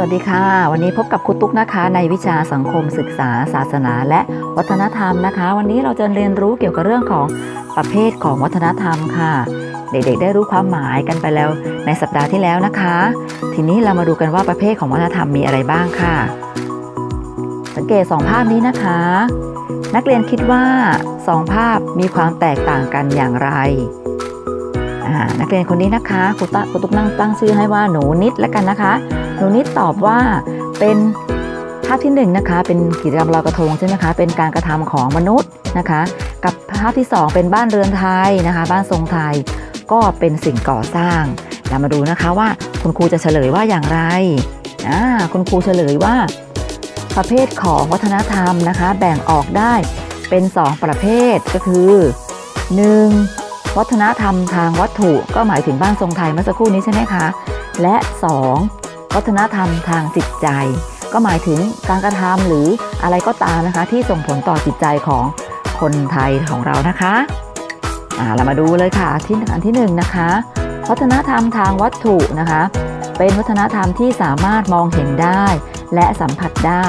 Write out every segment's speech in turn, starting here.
วัสดีค่ะ วันนี้พบกับครูตุ๊กนะคะ ในวิชาสังคมศึกษา ศาสนาและวัฒนธรรมนะคะ วันนี้เราจะเรียนรู้เกี่ยวกับเรื่องของประเภทของวัฒนธรรมค่ะ เด็กๆ ได้รู้ความหมายกันไปแล้วในสัปดาห์ที่แล้วนะคะ ทีนี้เรามาดูกันว่าประเภทของวัฒนธรรมมีอะไรบ้างค่ะ สังเกตสองภาพนี้นะคะ นักเรียนคิดว่าสองภาพมีความแตกต่างกันอย่างไร นักเรียนคนนี้นะคะครูตะครูตุ๊กนั่งตั้งชื่อให้ว่าหนูนิดแล้วกันนะคะ หนูนิดตอบว่าเป็นภาพที่หนึ่งนะคะเป็นกิจกรรมลอยกระทงใช่ไหมคะเป็นการกระทำของมนุษย์นะคะ กับภาพที่สองเป็นบ้านเรือนไทยนะคะ บ้านทรงไทยก็เป็นสิ่งก่อสร้าง เรามาดูนะคะว่าคุณครูจะเฉลยว่าอย่างไรอ่าคุณครูเฉลยว่า ประเภทของวัฒนธรรมนะคะ แบ่งออกได้เป็น 2 ประเภทก็คือ 1. วัฒนธรรมทางวัตถุก็หมายถึงบ้านทรงไทยเมื่อสักครู่นี้ใช่ไหมคะ และ 2. วัฒนธรรมทางจิตใจ ก็หมายถึงการกระทำหรืออะไรก็ตามนะคะ ที่ส่งผลต่อจิตใจของคนไทยของเรานะคะอ่าเรามาดูเลยค่ะที่อันที่หนึ่งนะคะ วัฒนธรรมทางวัตถุนะคะ เป็นวัฒนธรรมที่สามารถมองเห็นได้ และสัมผัสได้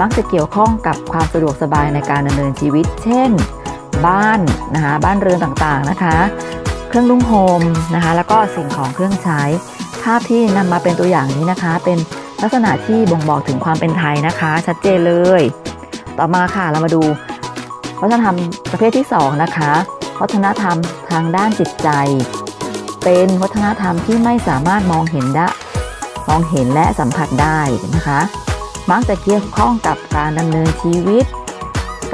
มักจะเกี่ยวข้องกับความสะดวกสบายในการดำเนินชีวิต เช่น บ้านนะคะบ้านเรือนต่างๆนะคะ เครื่องนุ่งห่มนะคะแล้วก็สิ่งของเครื่องใช้ ภาพที่นำมาเป็นตัวอย่างนี้นะคะ เป็นลักษณะที่บ่งบอกถึงความเป็นไทยนะคะ ชัดเจนเลย ต่อมาค่ะเรามาดู วัฒนธรรมประเภทที่สองนะคะ วัฒนธรรมทางด้านจิตใจ เป็นวัฒนธรรมที่ไม่สามารถมองเห็นได้มองเห็นและสัมผัสได้นะคะ มักจะเกี่ยวข้องกับการดำเนินชีวิต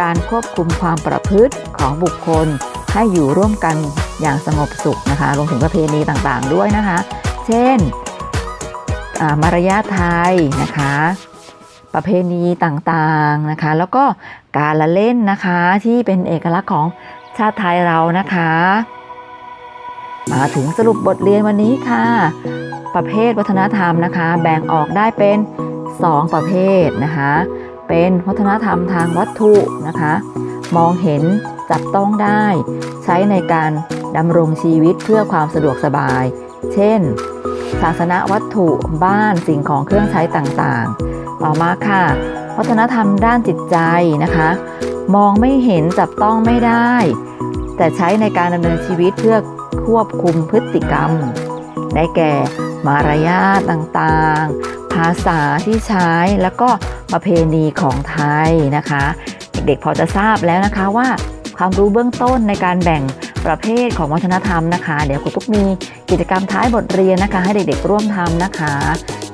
การควบคุมความประพฤติของบุคคล ให้อยู่ร่วมกันอย่างสงบสุขนะคะรวมถึงประเพณีต่างๆด้วยนะคะ เช่นมารยาทไทยนะคะ ประเพณีต่างๆนะคะ แล้วก็การละเล่นนะคะที่เป็นเอกลักษณ์ของชาติไทยเรานะคะ มาถึงสรุปบทเรียนวันนี้ค่ะ ประเภทวัฒนธรรมนะคะ แบ่งออกได้เป็น 2 ประเภทนะคะ เป็นวัฒนธรรมทางวัตถุนะคะ มองเห็นจับต้องได้ ใช้ในการดำรงชีวิตเพื่อความสะดวกสบาย เช่น ศาสนวัตถุบ้านสิ่งของเครื่องใช้ต่างๆ ต่อมาค่ะ วัฒนธรรมด้านจิตใจนะคะ มองไม่เห็นจับต้องไม่ได้ แต่ใช้ในการดำเนินชีวิตเพื่อควบคุมพฤติกรรม ได้แก่ มารยาทต่างๆ ภาษาที่ใช้แล้วก็ ประเพณีของไทยนะคะ เด็กๆพอจะทราบแล้วนะคะว่าความรู้เบื้องต้นในการแบ่งประเภทของวัฒนธรรมนะคะ เดี๋ยวครูตุ๊กมีกิจกรรมท้ายบทเรียนนะคะ ให้เด็กๆร่วมทำนะคะ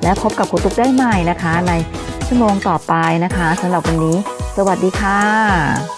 และพบกับครูตุ๊กได้ใหม่นะคะ ในชั่วโมงต่อไปนะคะสำหรับวันนี้ สวัสดีค่ะ